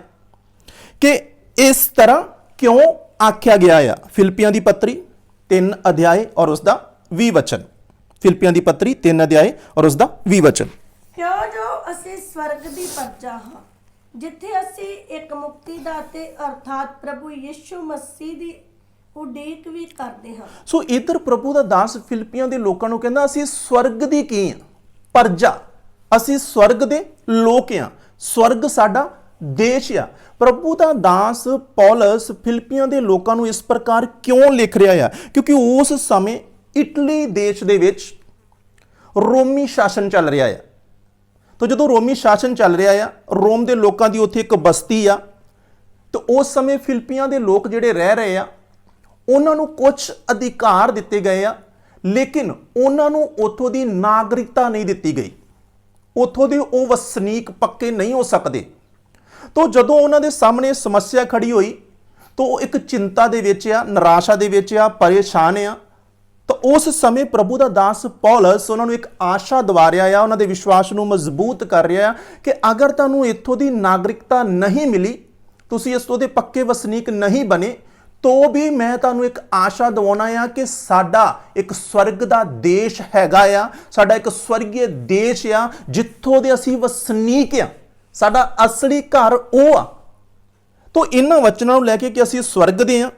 ਕਿ ਇਸ ਤਰ੍ਹਾਂ ਕਿਉਂ ਆਖਿਆ ਗਿਆ ਆ? ਫਿਲਪੀਆਂ ਦੀ ਪੱਤਰੀ 3 ਅਧਿਆਏ ਔਰ ਉਸ ਦਾ 20 ਵਚਨ। ਫਿਲਪੀਆਂ ਦੀ ਪੱਤਰੀ 3 ਅਧਿਆਏ ਔਰ ਉਸ ਦਾ 20 ਵਚਨ। ਕਿਉਂ ਜੋ ਅਸੀਂ ਸਵਰਗ ਦੀ ਪਰਜਾ ਹਾਂ ਜਿੱਥੇ ਅਸੀਂ ਇੱਕ ਮੁਕਤੀ ਦਾਤੇ ਅਰਥਾਤ ਪ੍ਰਭੂ ਯਿਸੂ ਮਸੀਹ ਦੀ ਉਡੀਕ ਵੀ ਕਰਦੇ ਹਾਂ। ਸੋ ਇਧਰ ਪ੍ਰਭੂ ਦਾ ਦਾਸ ਫਿਲਪੀਆਂ ਦੇ ਲੋਕਾਂ ਨੂੰ ਕਹਿੰਦਾ ਅਸੀਂ ਸਵਰਗ ਦੀ ਕੀ ਆ? ਪਰਜਾ। ਅਸੀਂ ਸਵਰਗ ਦੇ ਲੋਕ ਆ। ਸਵਰਗ ਸਾਡਾ ਦੇਸ਼ ਆ। ਪ੍ਰਭੂ ਦਾ ਦਾਸ ਪੌਲਸ ਫਿਲਪੀਆਂ ਦੇ ਲੋਕਾਂ ਨੂੰ ਇਸ ਪ੍ਰਕਾਰ ਕਿਉਂ ਲਿਖ ਰਿਹਾ ਆ? ਕਿਉਂਕਿ ਉਸ ਸਮੇਂ ਇਟਲੀ ਦੇਸ਼ ਦੇ ਵਿੱਚ ਰੋਮੀ ਸ਼ਾਸਨ ਚੱਲ ਰਿਹਾ ਆ। ਤਾਂ ਜਦੋਂ ਰੋਮੀ ਸ਼ਾਸਨ ਚੱਲ ਰਿਹਾ ਆ, ਰੋਮ ਦੇ ਲੋਕਾਂ ਦੀ ਉੱਥੇ ਇੱਕ ਬਸਤੀ ਆ। ਤੇ ਉਸ ਸਮੇਂ ਫਿਲਪੀਆਂ ਦੇ ਲੋਕ ਜਿਹੜੇ ਰਹਿ ਰਹੇ ਆ, ਉਹਨਾਂ ਨੂੰ ਕੁਝ ਅਧਿਕਾਰ ਦਿੱਤੇ ਗਏ ਆ, ਲੇਕਿਨ ਉਹਨਾਂ ਨੂੰ ਉੱਥੋਂ ਦੀ ਨਾਗਰਿਕਤਾ ਨਹੀਂ ਦਿੱਤੀ ਗਈ। ਉੱਥੋਂ ਦੇ ਉਹ ਵਸਨੀਕ ਪੱਕੇ ਨਹੀਂ ਹੋ ਸਕਦੇ। ਤੋਂ ਜਦੋਂ ਉਹਨਾਂ ਦੇ ਸਾਹਮਣੇ ਸਮੱਸਿਆ ਖੜੀ ਹੋਈ, ਤਾਂ ਉਹ ਇੱਕ ਚਿੰਤਾ ਦੇ ਵਿੱਚ ਆ, ਨਿਰਾਸ਼ਾ ਦੇ ਵਿੱਚ ਆ, ਪਰੇਸ਼ਾਨ ਆ। ਤਾਂ ਉਸ ਸਮੇਂ ਪ੍ਰਭੂ ਦਾ ਦਾਸ ਪੌਲਸ ਉਹਨਾਂ ਨੂੰ ਇੱਕ ਆਸ਼ਾ ਦਵਾ ਰਿਹਾ ਆ, ਉਹਨਾਂ ਦੇ ਵਿਸ਼ਵਾਸ ਨੂੰ ਮਜ਼ਬੂਤ ਕਰ ਰਿਹਾ ਆ ਕਿ ਅਗਰ ਤੁਹਾਨੂੰ ਇੱਥੋਂ ਦੀ ਨਾਗਰਿਕਤਾ ਨਹੀਂ ਮਿਲੀ, ਤੁਸੀਂ ਇਸ ਤੋਂ ਦੇ ਪੱਕੇ ਵਸਨੀਕ ਨਹੀਂ ਬਣੇ ਤੋ ਵੀ ਮੈਂ ਤੁਹਾਨੂੰ ਇੱਕ ਆਸ਼ਾ ਦਿਵਾਉਣਾ ਆ ਕਿ ਸਾਡਾ ਇੱਕ ਸਵਰਗ ਦਾ ਦੇਸ਼ ਹੈਗਾ ਆ, ਸਾਡਾ ਇੱਕ ਸਵਰਗੀ ਦੇਸ਼ ਆ, ਜਿੱਥੋਂ ਦੇ ਅਸੀਂ ਵਸਨੀਕ ਆ, ਸਾਡਾ ਅਸਲੀ ਘਰ ਉਹ ਆ। ਤੋ ਇਹਨਾਂ ਵਚਨਾਂ ਨੂੰ ਲੈ ਕੇ ਕਿ ਅਸੀਂ ਸਵਰਗ ਦੇ ਆ,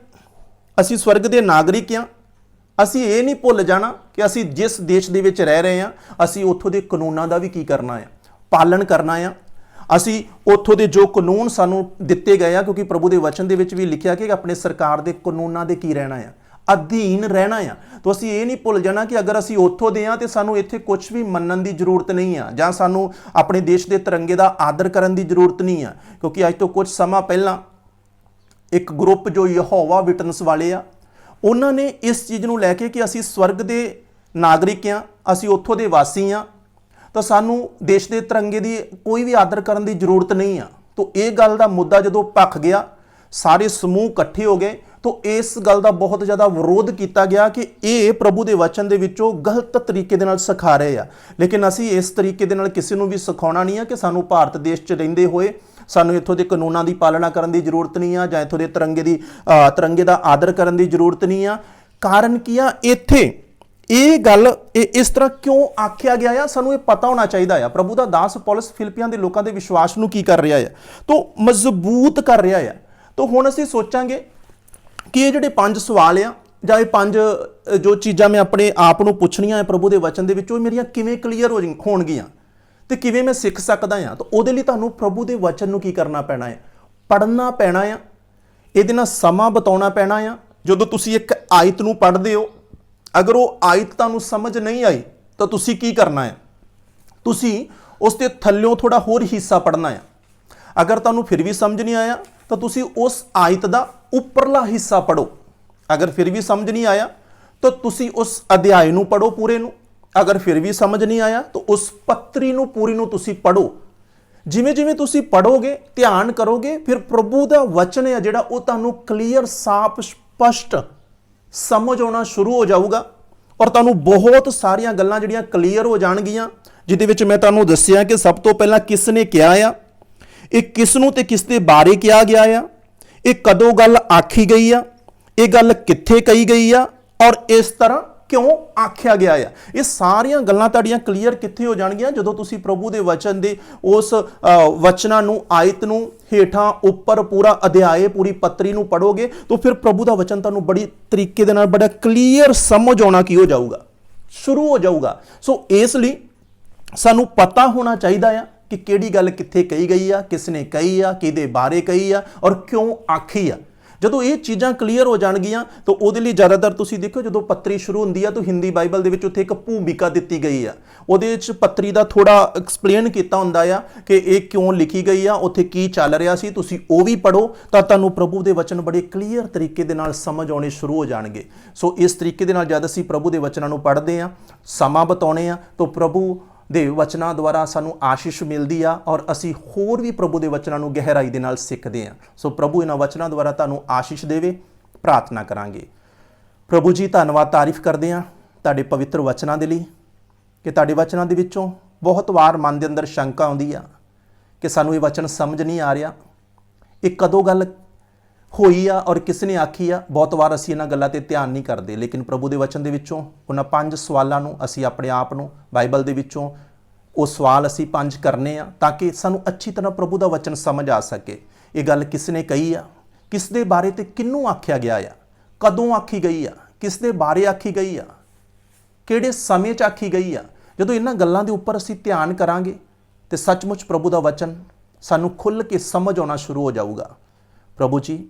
ਅਸੀਂ ਸਵਰਗ ਦੇ ਨਾਗਰਿਕ ਆ, ਅਸੀਂ ਇਹ ਨਹੀਂ ਭੁੱਲ ਜਾਣਾ ਕਿ ਅਸੀਂ ਜਿਸ ਦੇਸ਼ ਦੇ ਵਿੱਚ ਰਹਿ ਰਹੇ ਆ, ਅਸੀਂ ਉੱਥੋਂ ਦੇ ਕਾਨੂੰਨਾਂ ਦਾ ਵੀ ਕੀ ਕਰਨਾ ਆ, ਪਾਲਣ ਕਰਨਾ ਆ ਅਸੀਂ ਉੱਥੋਂ ਦੇ ਜੋ ਕਾਨੂੰਨ ਸਾਨੂੰ ਦਿੱਤੇ ਗਏ ਆ, ਕਿਉਂਕਿ ਪ੍ਰਭੂ ਦੇ ਵਚਨ ਦੇ ਵਿੱਚ ਵੀ ਲਿਖਿਆ ਕਿ ਆਪਣੇ ਸਰਕਾਰ ਦੇ ਕਾਨੂੰਨਾਂ ਦੇ ਕੀ ਰਹਿਣਾ ਆ, ਅਧੀਨ ਰਹਿਣਾ ਆ। ਤਾਂ ਅਸੀਂ ਇਹ ਨਹੀਂ ਭੁੱਲ ਜਾਣਾ ਕਿ ਅਗਰ ਅਸੀਂ ਉੱਥੋਂ ਦੇ ਆ, ਤੇ ਸਾਨੂੰ ਇੱਥੇ ਕੁਝ ਵੀ ਮੰਨਣ ਦੀ ਜ਼ਰੂਰਤ ਨਹੀਂ ਆ, ਜਾਂ ਸਾਨੂੰ ਆਪਣੇ ਦੇਸ਼ ਦੇ ਤਿਰੰਗੇ ਦਾ ਆਦਰ ਕਰਨ ਦੀ ਜ਼ਰੂਰਤ ਨਹੀਂ ਆ, ਕਿਉਂਕਿ ਅੱਜ ਤੋਂ ਕੁਝ ਸਮਾਂ ਪਹਿਲਾਂ ਇੱਕ ਗਰੁੱਪ ਜੋ ਯਹੋਵਾ ਵਿਟਨਸ ਵਾਲੇ ਆ, ਉਹਨਾਂ ਨੇ ਇਸ ਚੀਜ਼ ਨੂੰ ਲੈ ਕੇ ਕਿ ਅਸੀਂ ਸਵਰਗ ਦੇ ਨਾਗਰਿਕ ਆ, ਅਸੀਂ ਉੱਥੋਂ ਦੇ ਵਾਸੀ ਆ ਤਾਂ ਸਾਨੂੰ ਦੇਸ਼ ਦੇ ਤਿਰੰਗੇ ਦੀ ਕੋਈ ਵੀ ਆਦਰ ਕਰਨ ਦੀ ਜ਼ਰੂਰਤ ਨਹੀਂ ਆ। ਤਾਂ ਇਹ ਗੱਲ ਦਾ ਮੁੱਦਾ ਜਦੋਂ ਭਖ ਗਿਆ, ਸਾਰੇ ਸਮੂਹ ਇਕੱਠੇ ਹੋ ਗਏ, ਤਾਂ ਇਸ ਗੱਲ ਦਾ ਬਹੁਤ ਜ਼ਿਆਦਾ ਵਿਰੋਧ ਕੀਤਾ ਗਿਆ ਕਿ ਇਹ ਪ੍ਰਭੂ ਦੇ ਵਚਨ ਦੇ ਵਿੱਚੋਂ ਗਲਤ ਤਰੀਕੇ ਦੇ ਨਾਲ ਸਿਖਾ ਰਹੇ ਆ। ਲੇਕਿਨ ਅਸੀਂ ਇਸ ਤਰੀਕੇ ਦੇ ਨਾਲ ਕਿਸੇ ਨੂੰ ਵੀ ਸਿਖਾਉਣਾ ਨਹੀਂ ਆ ਕਿ ਸਾਨੂੰ ਭਾਰਤ ਦੇਸ਼ 'ਚ ਰਹਿੰਦੇ ਹੋਏ ਸਾਨੂੰ ਇੱਥੋਂ ਦੇ ਕਾਨੂੰਨਾਂ ਦੀ ਪਾਲਣਾ ਕਰਨ ਦੀ ਜ਼ਰੂਰਤ ਨਹੀਂ ਆ ਜਾਂ ਇੱਥੋਂ ਦੇ ਤਿਰੰਗੇ ਦੀ ਤਿਰੰਗੇ ਦਾ ਆਦਰ ਕਰਨ ਦੀ ਜ਼ਰੂਰਤ ਨਹੀਂ ਆ। ਕਾਰਨ ਕੀ ਆ? ਇੱਥੇ ਇਹ ਗੱਲ, ਇਹ ਇਸ ਤਰ੍ਹਾਂ ਕਿਉਂ ਆਖਿਆ ਗਿਆ ਆ? ਸਾਨੂੰ ਇਹ ਪਤਾ ਹੋਣਾ ਚਾਹੀਦਾ ਆ। ਪ੍ਰਭੂ ਦਾ ਦਾਸ ਪੌਲਸ ਫਿਲਪੀਆਂ ਦੇ ਲੋਕਾਂ ਦੇ ਵਿਸ਼ਵਾਸ ਨੂੰ ਕੀ ਕਰ ਰਿਹਾ ਆ? ਤੋਂ ਮਜ਼ਬੂਤ ਕਰ ਰਿਹਾ ਆ। ਤੋਂ ਹੁਣ ਅਸੀਂ ਸੋਚਾਂਗੇ ਕਿ ਇਹ ਜਿਹੜੇ ਪੰਜ ਸਵਾਲ ਆ, ਜਾਂ ਇਹ ਪੰਜ ਜੋ ਚੀਜ਼ਾਂ ਮੈਂ ਆਪਣੇ ਆਪ ਨੂੰ ਪੁੱਛਣੀਆਂ ਹੈ ਪ੍ਰਭੂ ਦੇ ਵਚਨ ਦੇ ਵਿੱਚ ਉਹ ਮੇਰੀਆਂ ਕਿਵੇਂ ਕਲੀਅਰ ਹੋ ਹੋਣਗੀਆਂ? ਤੇ ਕਿਵੇਂ ਮੈਂ ਸਿੱਖ ਸਕਦਾ ਆ? ਤਾਂ ਉਹਦੇ ਲਈ ਤੁਹਾਨੂੰ ਪ੍ਰਭੂ ਦੇ ਵਚਨ ਨੂੰ ਕੀ ਕਰਨਾ ਪੈਣਾ ਹੈ ਪੜ੍ਹਨਾ ਪੈਣਾ ਆ। ਇਹਦੇ ਨਾਲ ਸਮਾਂ ਬਿਤਾਉਣਾ ਪੈਣਾ ਆ। ਜਦੋਂ ਤੁਸੀਂ ਇੱਕ ਆਇਤ ਨੂੰ ਪੜ੍ਹਦੇ ਹੋ ਅਗਰ ਉਹ ਆਇਤ ਤੁਹਾਨੂੰ ਸਮਝ ਨਹੀਂ ਆਈ, ਤਾਂ ਤੁਸੀਂ ਕੀ ਕਰਨਾ ਹੈ? ਤੁਸੀਂ ਉਸ ਦੇ ਥੱਲਿਓਂ ਥੋੜਾ ਹੋਰ ਹਿੱਸਾ ਪੜ੍ਹਨਾ ਆ ਅਗਰ ਤੁਹਾਨੂੰ ਫਿਰ ਵੀ ਸਮਝ ਨਹੀਂ ਆਇਆ, ਤਾਂ ਤੁਸੀਂ ਉਸ ਆਇਤ ਦਾ ਉੱਪਰਲਾ ਹਿੱਸਾ ਪੜੋ ਅਗਰ ਫਿਰ ਵੀ ਸਮਝ ਨਹੀਂ ਆਇਆ, ਤਾਂ ਤੁਸੀਂ ਉਸ ਅਧਿਆਇ ਨੂੰ ਪੜੋ ਪੂਰੇ ਨੂੰ। ਅਗਰ ਫਿਰ ਵੀ ਸਮਝ ਨਹੀਂ ਆਇਆ, ਤਾਂ ਉਸ ਪੱਤਰੀ ਨੂੰ, ਪੂਰੀ ਨੂੰ ਤੁਸੀਂ ਪੜੋ ਜਿਵੇਂ ਜਿਵੇਂ ਤੁਸੀਂ ਪੜੋਗੇ ਧਿਆਨ ਕਰੋਗੇ, ਫਿਰ ਪ੍ਰਭੂ ਦਾ ਵਚਨ ਹੈ ਜਿਹੜਾ ਉਹ ਤੁਹਾਨੂੰ ਕਲੀਅਰ ਸਾਫ਼, ਸਪਸ਼ਟ ਸਮਝ ਆਉਣਾ ਸ਼ੁਰੂ ਹੋ ਜਾਊਗਾ ਔਰ ਤੁਹਾਨੂੰ ਬਹੁਤ ਸਾਰੀਆਂ ਗੱਲਾਂ ਜਿਹੜੀਆਂ ਕਲੀਅਰ ਹੋ ਜਾਣਗੀਆਂ, ਜਿਹਦੇ ਵਿੱਚ ਮੈਂ ਤੁਹਾਨੂੰ ਦੱਸਿਆ ਕਿ ਸਭ ਤੋਂ ਪਹਿਲਾਂ ਕਿਸ ਨੇ ਕਿਹਾ ਆ? ਇਹ ਕਿਸ ਨੂੰ ਤੇ ਕਿਸ ਦੇ ਬਾਰੇ ਕਿਹਾ ਗਿਆ ਆ? ਇਹ ਕਦੋਂ ਗੱਲ ਆਖੀ ਗਈ ਆ? ਇਹ ਗੱਲ ਕਿੱਥੇ ਕਹੀ ਗਈ ਆ? ਔਰ ਇਸ ਤਰ੍ਹਾਂ ਕਿਉਂ ਆਖਿਆ ਗਿਆ ਆ? ਇਹ ਸਾਰੀਆਂ ਗੱਲਾਂ ਤੁਹਾਡੀਆਂ ਕਲੀਅਰ ਕਿੱਥੇ ਹੋ ਜਾਣਗੀਆਂ? ਜਦੋਂ ਤੁਸੀਂ ਪ੍ਰਭੂ ਦੇ ਵਚਨ ਦੇ, ਉਸ ਵਚਨਾਂ ਨੂੰ, ਆਇਤ ਨੂੰ, ਹੇਠਾਂ, ਉੱਪਰ ਪੂਰਾ ਅਧਿਆਏ, ਪੂਰੀ ਪੱਤਰੀ ਨੂੰ ਪੜੋਗੇ ਤਾਂ ਫਿਰ ਪ੍ਰਭੂ ਦਾ ਵਚਨ ਤੁਹਾਨੂੰ ਬੜੀ ਤਰੀਕੇ ਦੇ ਨਾਲ, ਬੜਾ ਕਲੀਅਰ ਸਮਝ ਆਉਣਾ ਕੀ ਹੋ ਜਾਊਗਾ? ਸ਼ੁਰੂ ਹੋ ਜਾਊਗਾ। ਸੋ ਇਸ ਲਈ ਸਾਨੂੰ ਪਤਾ ਹੋਣਾ ਚਾਹੀਦਾ ਆ ਕਿ ਕਿਹੜੀ ਗੱਲ ਕਿੱਥੇ ਕਹੀ ਗਈ ਆ ਕਿਸ ਨੇ ਕਹੀ ਆ, ਕਿਹਦੇ ਬਾਰੇ ਕਹੀ ਆ, ਔਰ ਕਿਉਂ ਆਖੀ ਆ। ਜਦੋਂ ਇਹ ਚੀਜ਼ਾਂ ਕਲੀਅਰ ਹੋ ਜਾਣਗੀਆਂ, ਤਾਂ ਉਹਦੇ ਲਈ ਜ਼ਿਆਦਾਤਰ ਤੁਸੀਂ ਦੇਖੋ ਜਦੋਂ ਪੱਤਰੀ ਸ਼ੁਰੂ ਹੁੰਦੀ ਆ, ਤਾਂ ਹਿੰਦੀ ਬਾਈਬਲ ਦੇ ਵਿੱਚ ਉੱਥੇ ਇੱਕ ਭੂਮਿਕਾ ਦਿੱਤੀ ਗਈ ਆ। ਉਹਦੇ ਵਿੱਚ ਪੱਤਰੀ ਦਾ ਥੋੜਾ ਐਕਸਪਲੇਨ ਕੀਤਾ ਹੁੰਦਾ ਆ ਕਿ ਇਹ ਕਿਉਂ ਲਿਖੀ ਗਈ ਆ, ਉੱਥੇ ਕੀ ਚੱਲ ਰਿਹਾ ਸੀ, ਤੁਸੀਂ ਉਹ ਵੀ ਪੜੋ ਤਾਂ ਤੁਹਾਨੂੰ ਪ੍ਰਭੂ ਦੇ ਵਚਨ ਬੜੇ ਕਲੀਅਰ ਤਰੀਕੇ ਦੇ ਨਾਲ ਸਮਝ ਆਉਣੇ ਸ਼ੁਰੂ ਹੋ ਜਾਣਗੇ। ਸੋ ਇਸ ਤਰੀਕੇ ਦੇ ਨਾਲ ਜਦ ਅਸੀਂ ਪ੍ਰਭੂ ਦੇ ਵਚਨਾਂ ਨੂੰ ਪੜ੍ਹਦੇ ਆ, ਸਮਾਂ ਬਤਾਉਣੇ ਆ, ਤਾਂ ਪ੍ਰਭੂ ਦੇ ਵਚਨਾਂ ਦੁਆਰਾ ਸਾਨੂੰ ਆਸ਼ੀਸ਼ ਮਿਲਦੀ ਆ ਔਰ ਅਸੀਂ ਹੋਰ ਵੀ ਪ੍ਰਭੂ ਦੇ ਵਚਨਾਂ ਨੂੰ ਗਹਿਰਾਈ ਦੇ ਨਾਲ ਸਿੱਖਦੇ ਆ। ਸੋ ਪ੍ਰਭੂ ਇਹਨਾਂ ਵਚਨਾਂ ਦੁਆਰਾ ਤੁਹਾਨੂੰ ਆਸ਼ੀਸ਼ ਦੇਵੇ, ਪ੍ਰਾਰਥਨਾ ਕਰਾਂਗੇ। ਪ੍ਰਭੂ ਜੀ, ਧੰਨਵਾਦ ਤਾਰੀਫ ਕਰਦੇ ਆ ਤੁਹਾਡੇ ਪਵਿੱਤਰ ਵਚਨਾਂ ਦੇ ਲਈ ਕਿ ਤੁਹਾਡੇ ਵਚਨਾਂ ਦੇ ਵਿੱਚੋਂ ਬਹੁਤ ਵਾਰ ਮਨ ਦੇ ਅੰਦਰ ਸ਼ੰਕਾ ਆਉਂਦੀ ਆ ਕਿ ਸਾਨੂੰ ਇਹ ਵਚਨ ਸਮਝ ਨਹੀਂ ਆ ਰਿਹਾ। ਇਹ ਕਦੋਂ ਗੱਲ ਹੋਈ ਆ ਔਰ ਕਿਸ ਨੇ ਆਖੀ ਆ, ਬਹੁਤ ਵਾਰ ਅਸੀਂ ਇਹਨਾਂ ਗੱਲਾਂ ਤੇ ਧਿਆਨ ਨਹੀਂ ਕਰਦੇ, ਲੇਕਿਨ ਪ੍ਰਭੂ ਦੇ ਵਚਨ ਦੇ ਵਿੱਚੋਂ ਉਹਨਾਂ ਪੰਜ ਸਵਾਲਾਂ ਨੂੰ ਅਸੀਂ ਆਪਣੇ ਆਪ ਨੂੰ, ਬਾਈਬਲ ਦੇ ਵਿੱਚੋਂ ਉਹ ਸਵਾਲ ਅਸੀਂ ਪੰਜ ਕਰਨੇ ਆ ਤਾਂ ਕਿ ਸਾਨੂੰ ਅੱਛੀ ਤਰ੍ਹਾਂ ਪ੍ਰਭੂ ਦਾ ਵਚਨ ਸਮਝ ਆ ਸਕੇ। ਇਹ ਗੱਲ ਕਿਸ ਨੇ ਕਹੀ ਆ? ਕਿਸ ਦੇ ਬਾਰੇ ਤੇ ਕਿਹਨੂੰ ਆਖਿਆ ਗਿਆ ਆ? ਕਦੋਂ ਆਖੀ ਗਈ ਆ? ਕਿਸ ਦੇ ਬਾਰੇ ਆਖੀ ਗਈ ਆ? ਕਿਹੜੇ ਸਮੇਂ 'ਚ ਆਖੀ ਗਈ ਆ? ਜਦੋਂ ਇਹਨਾਂ ਗੱਲਾਂ ਦੇ ਉੱਪਰ ਅਸੀਂ ਧਿਆਨ ਕਰਾਂਗੇ, ਤੇ ਸੱਚਮੁੱਚ ਪ੍ਰਭੂ ਦਾ ਵਚਨ ਸਾਨੂੰ ਖੁੱਲ੍ਹ ਕੇ ਸਮਝ ਆਉਣਾ ਸ਼ੁਰੂ ਹੋ ਜਾਊਗਾ। ਪ੍ਰਭੂ ਜੀ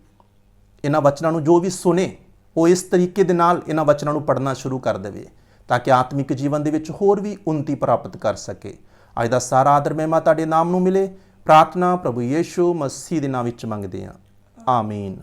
ਇਹਨਾਂ ਵਚਨਾਂ ਨੂੰ ਜੋ ਵੀ ਸੁਨੇ ਉਹ ਇਸ ਤਰੀਕੇ ਦੇ ਨਾਲ ਇਹਨਾਂ ਵਚਨਾਂ ਨੂੰ ਪੜ੍ਹਨਾ ਸ਼ੁਰੂ ਕਰ ਦੇਵੇ, ਤਾਂ ਕਿ ਆਤਮਿਕ ਜੀਵਨ ਦੇ ਵਿੱਚ ਹੋਰ ਵੀ ਉન્નਤੀ ਪ੍ਰਾਪਤ ਕਰ ਸਕੇ। ਅੱਜ ਦਾ ਸਾਰਾ ਆਦਰ ਮਹਿਮਾ ਤੁਹਾਡੇ ਨਾਮ ਨੂੰ ਮਿਲੇ। ਪ੍ਰਾਰਥਨਾ ਪ੍ਰਭੂ ਯੀਸ਼ੂ, ਮਸੀਹ ਦੇ ਨਾਮ ਵਿੱਚ ਮੰਗਦੇ ਹਾਂ। ਆਮੀਨ।